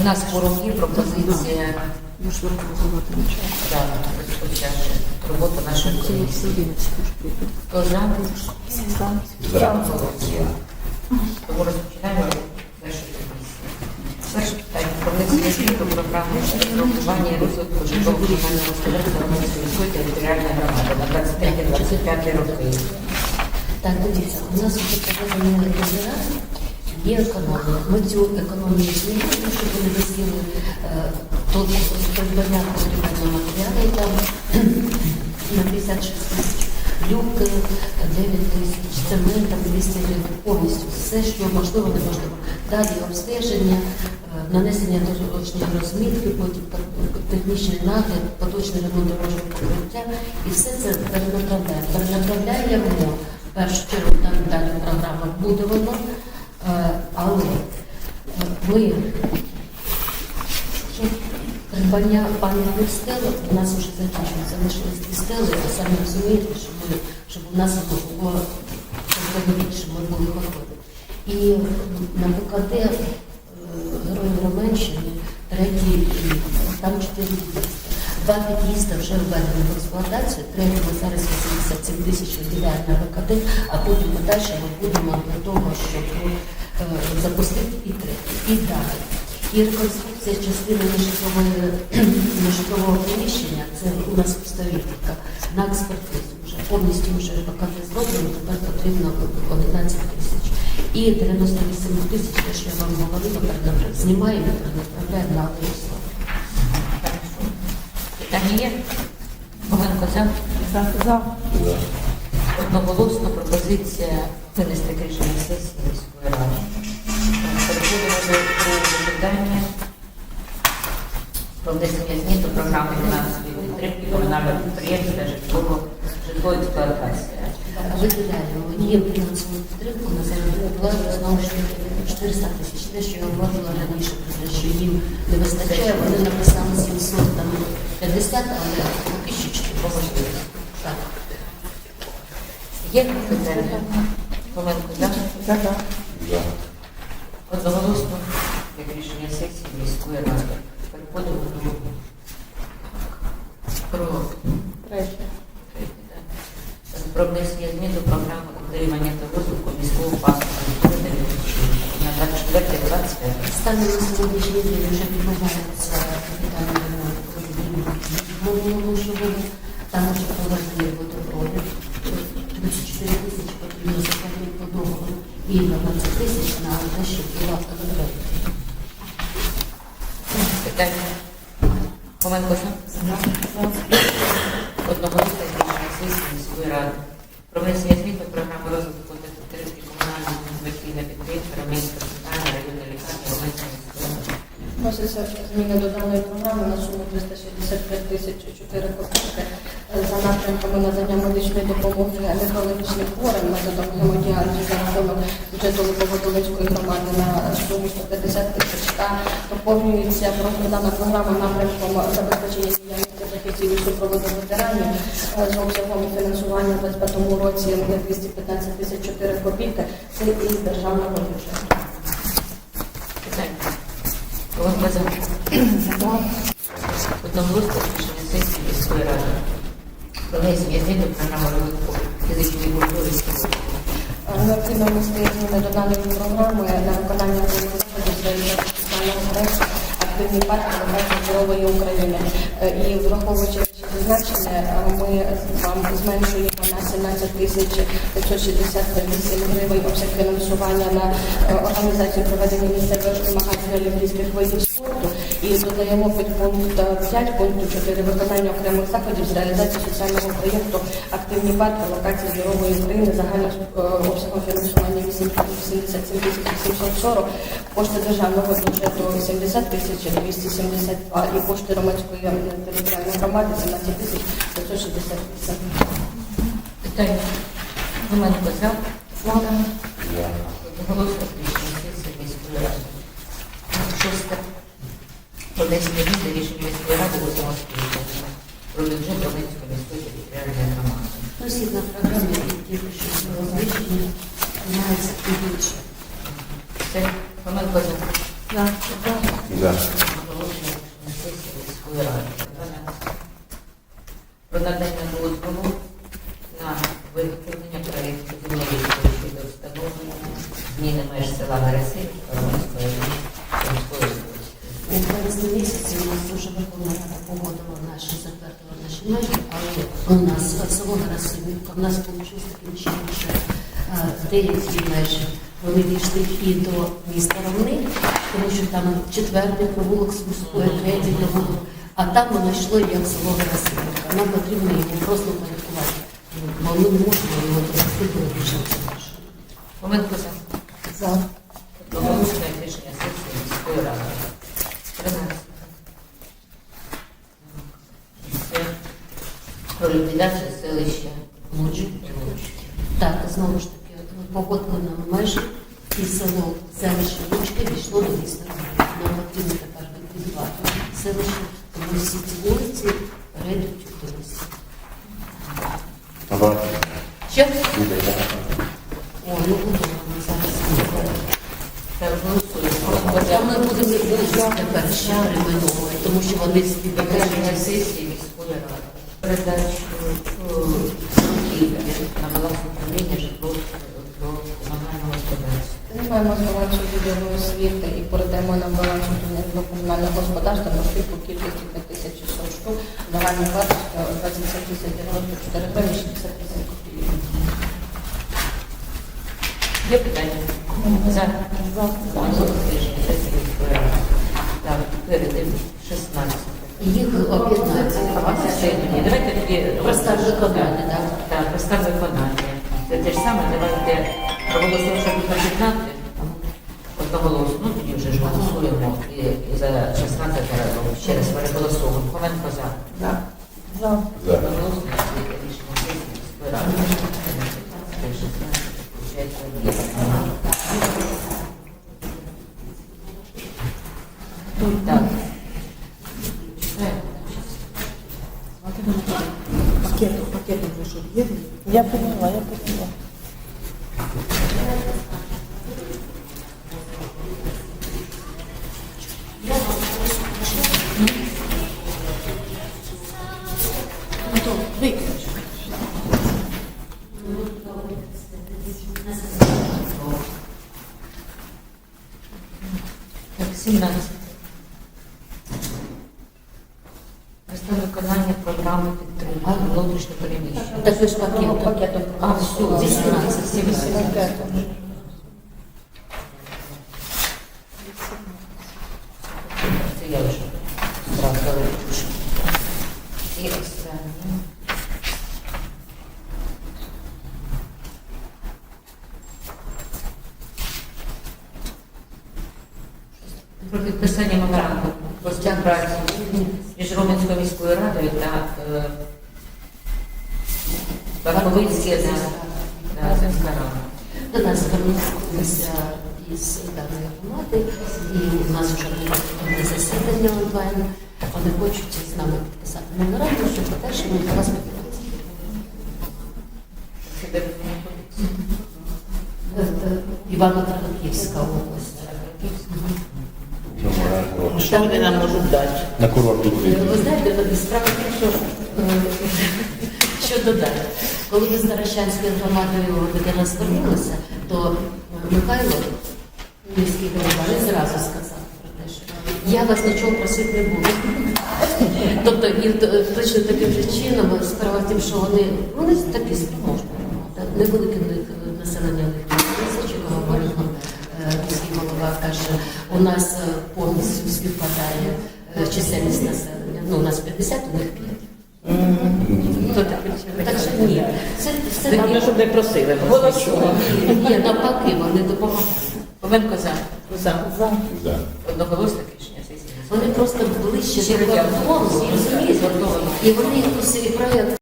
У нас є пропозиція нічого. да, нашої комісії. все 11 ж прийду. Хто за? За. Тому розпочинаємо нашу комісію. Перше питання про внесення змін до програми розробування і розвитку житлово-комунального господарства Романської міської територіальної громади на 23-25 роки. Так, дивіться, у нас вже проведені резерват, є економія. Ми цю економію змінили, щоб вони висіли е, тут придбання потрібного матеріалу там на 56 тисяч. Люк е, 9 тисяч, цемент там 200 гривень, повністю все, що можливо, неможливо. Далі обстеження, е, нанесення точної розмітки, потім технічний нагляд, поточний ремонт дорожнього покриття і все це перенаправляємо. Перенаправляємо в першу чергу там далі програма буде воно, е, але е, ми щоб придбання пам'ятних стел у нас вже закінчується. Залишились ті стели, ви самі розумієте, що щоб у нас було більше ми були готові. І на ПКД е, Героїв Роменщини, третій там чотири. Два під'їзди вже введені в експлуатацію, третій зараз 87 тисяч виділяємо на ВКД, а потім подальше ми будемо для того, щоб е, запустити і третій. І далі. І реконструкція частини нежитлового приміщення, це у нас поставівка на експертизу вже повністю вже ПКД зроблено, тепер потрібно 11 тисяч. І 98 тисяч, те, що я вам говорила, знімаємо перенаправляємо на адресу. Хорошо. Питання є? За? За. За. Одноголосно пропозиція винести рішення сесії міської ради. Переходимо до другого питання про внесення змін до програми фінансової підтримки комунального підприємства та житлового житлової експлуатації. Виділяємо, є фінансову підтримку на заробітну плату, знову ж таки 400 тисяч. Те, що я говорила раніше, про те, що їм не вистачає, вони написали 750, але поки що 400. Так. Є питання? Хоменко за? За. За. Одноголосно, як рішення сесії міської ради. Переходимо до про Третє. про внесення змін до програми утримання та розвитку міського паспорту на 24-25. Станом на сьогоднішній день вже відбувається капітальний ремонт минулого живого. Там вже проведені водопровід. 34 тисячі потрібно заплатити по договору і 12 тисяч на щоб була водопровід. Питання. Хоменко за? Одноголосно як рішення сесії міської ради. Про внесення змін до програми розвитку підтримки комунального інвестиційного підприємства Романська центральна районна лікарні ради. Вносяться зміни до даної програми на суму 365 тисяч 4 копійки за напрямками надання медичної допомоги неврологічним хворим методом гемодіалізу за рахунок бюджету Липоводолинської громади на суму 150 тисяч та доповнюється дана програма напрямком забезпечення діяльності фахівців і супроводу ветеранів е, з обсягом фінансування в 2025 році 215 тисяч 4 копійки. Це із державного бюджету. Ради. Про до програми програми на виконання окремих заходів з соціального проекту активні парки України. Е, І враховуючи зазначення, е, ми вам зменшуємо на 17 тисяч 568 гривень обсяг фінансування на е, організацію проведення місцевих змагань олімпійських видів спорту і додаємо під пункт 5 пункту 4 виконання окремих заходів з реалізації соціального проєкту Активні парки локації здорової України загальним е, обсягом фінансування 87 тисяч 740, кошти державного бюджету 70 тисяч 272 і кошти Романської територіальної громади 17 тисяч 568. Питання. Хоменко за? За. Одноголосно рішення сесії міської ради. Шосте. Про внесення рішення міської ради у самостійно про бюджет Романської міської територіальної громади. Згідно програми, які що було знищені, і більше. Все. Хоменко за. За. За. Оголошення на сесії міської ради. Про надання дозволу на виготовлення У березні місяці у нас вже Верховна Рада наші, затвердила наші межі, але у нас е, село Герасимівка, в нас вийшло таким чином, е, деякі межі. Вони дійшли і до міста Ромни, тому що там четвертий провулок Сумської, третій провулок, а там воно йшло як село Герасимівка. Нам потрібно його просто порядкувати, бо ми не можемо його більше наше. Хоменко за. За. Рішення сесії міської ради. 13. Це Про ліквідацію селища Луч і Луч. Так, знову ж таки, погодили нам межі, і село селище Лучки дійшло до міста. Нам потрібно тепер ліквідувати селище, тому всі ці вулиці перейдуть міста. Ага. Буде. О, ну будемо зараз. Ми будемо тому що вони Рішення сесії міської ради. Передачу руківки на баланс управління житлового комунального господарства. Знімаємо з балансу відділу освіти і передаємо на баланс комунального господарства на штуку кількості 5600 штук, загальна вартість 27 тисяч 94 гривень 68 копійок. Є питання? За. Так, перейдемо 16. їх це ні, давайте тоді Простав виконання, так? Так, виконання. Це те ж саме, давайте проголосуємо, їх об'єднати. Одноголосно, ну тоді вже ж голосуємо і, і за 16 разом ще раз переголосуємо. Хоменко за. За. За. За. Одноголосно рішення сесії ради. Це 16, виходить, об'єднання. Так. Читаємо. Пакетом, пакетом вже що є? Я поняла, я поняла. Так, 17. Просто виконання програми підтримки внутрішньо переміщення. Так ви ж. Пакетом А, все, 18, 17. Про підписання меморандуму про співпрацю між Роменською міською радою та е, Барковицькою на Земська рада. До нас звернулися із даної громади, і у нас вже одне засідання онлайн. Вони хочуть з нами підписати меморандум, що про те, що ми до вас вони знаходяться? Івано-Франківська область. Що вони нам можуть дати? На курорті Е. Ви знаєте, справа в тім, що що додати. Коли ви з Таращанською громадою до нас звернулися, то Михайло, міський голова, не зразу сказав про те, що я вас нічого просити не буду. Тобто і точно таким же чином справа в тім, що вони вони такі спроможні, невелике населення в них тисячі, говорить нам е, міський голова каже, у нас е, повністю співпадає е, чисельність населення. Ну, у нас 50, у них 5. Хто такий Так що ні, це все Такі, нам щоб не просили вас нічого. Ні, навпаки, вони допомагають. Хоменко за. За. За. За. Одноголосне рішення сесії. Вони просто ближче Щиро до дякую. кордону, розумієте? І вони якийсь проєкт